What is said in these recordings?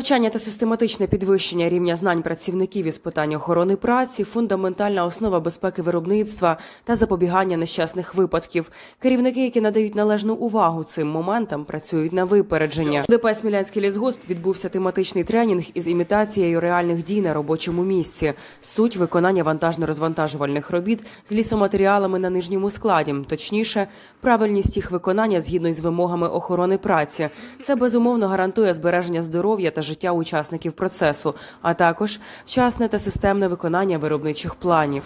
Навчання та систематичне підвищення рівня знань працівників із питань охорони праці фундаментальна основа безпеки виробництва та запобігання нещасних випадків. Керівники, які надають належну увагу цим моментам, працюють на випередження. У ДП Смілянський лісгосп відбувся тематичний тренінг із імітацією реальних дій на робочому місці. Суть виконання вантажно-розвантажувальних робіт з лісоматеріалами на нижньому складі, точніше, правильність їх виконання згідно із вимогами охорони праці. Це безумовно гарантує збереження здоров'я та життя учасників процесу, а також вчасне та системне виконання виробничих планів.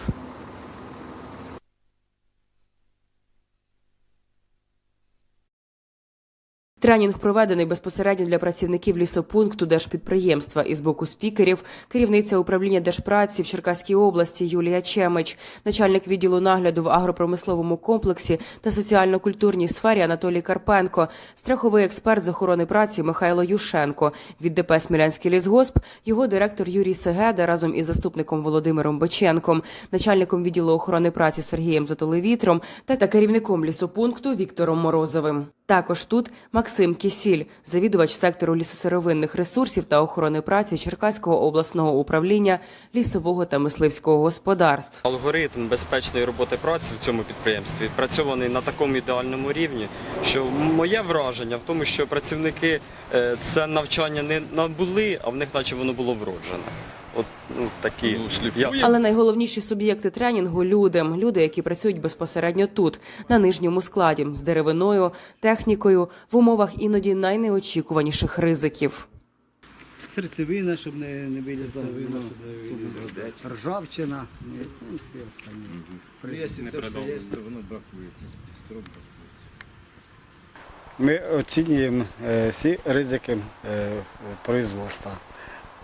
Тренінг проведений безпосередньо для працівників лісопункту держпідприємства і з боку спікерів, керівниця управління держпраці в Черкаській області Юлія Чемич, начальник відділу нагляду в агропромисловому комплексі та соціально-культурній сфері Анатолій Карпенко, страховий експерт з охорони праці Михайло Юшенко, від ДП Смілянський лісгосп, його директор Юрій Сегеда разом із заступником Володимиром Боченком, начальником відділу охорони праці Сергієм Зотолевітром та керівником лісопункту Віктором Морозовим. Також тут Максим Кісіль, завідувач сектору лісосировинних ресурсів та охорони праці Черкаського обласного управління лісового та мисливського господарств. Алгоритм безпечної роботи праці в цьому підприємстві відпрацьований на такому ідеальному рівні, що моє враження в тому, що працівники е, це навчання не набули, а в них наче воно було вроджене. От ну, такі. Ну, шліфує. Але найголовніші суб'єкти тренінгу люди, люди, які працюють безпосередньо тут, на нижньому складі, з деревиною, технікою, в умовах іноді найнеочікуваніших ризиків. Серцевина, щоб не, не вилізла, ну, щоб ржавчина, ну, і всі останні. Ну, Якщо це все є, то воно бракується. Ми оцінюємо е, всі ризики е, производства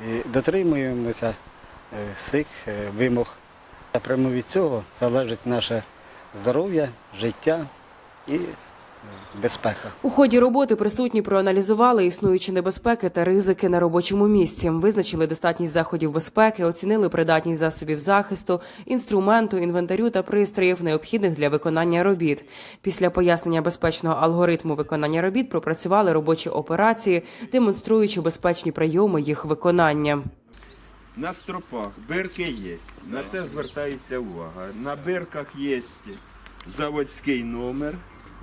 і дотримуємося е, всіх е, вимог. Прямо від цього залежить наше здоров'я, життя і безпека. У ході роботи присутні проаналізували існуючі небезпеки та ризики на робочому місці, визначили достатність заходів безпеки, оцінили придатність засобів захисту, інструменту, інвентарю та пристроїв, необхідних для виконання робіт. Після пояснення безпечного алгоритму виконання робіт пропрацювали робочі операції, демонструючи безпечні прийоми їх виконання. На стропах бирки є. На це звертається увага. На бирках є заводський номер,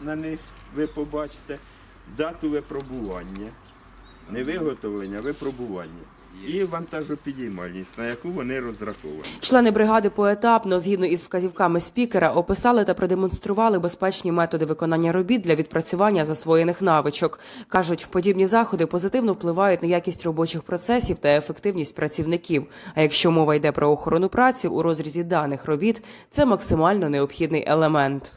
на них ви побачите, дату випробування, не виготовлення, а випробування. І вантажопідіймальність, на яку вони розраховані. Члени бригади поетапно, згідно із вказівками спікера, описали та продемонстрували безпечні методи виконання робіт для відпрацювання засвоєних навичок. кажуть, подібні заходи позитивно впливають на якість робочих процесів та ефективність працівників. А якщо мова йде про охорону праці у розрізі даних робіт, це максимально необхідний елемент.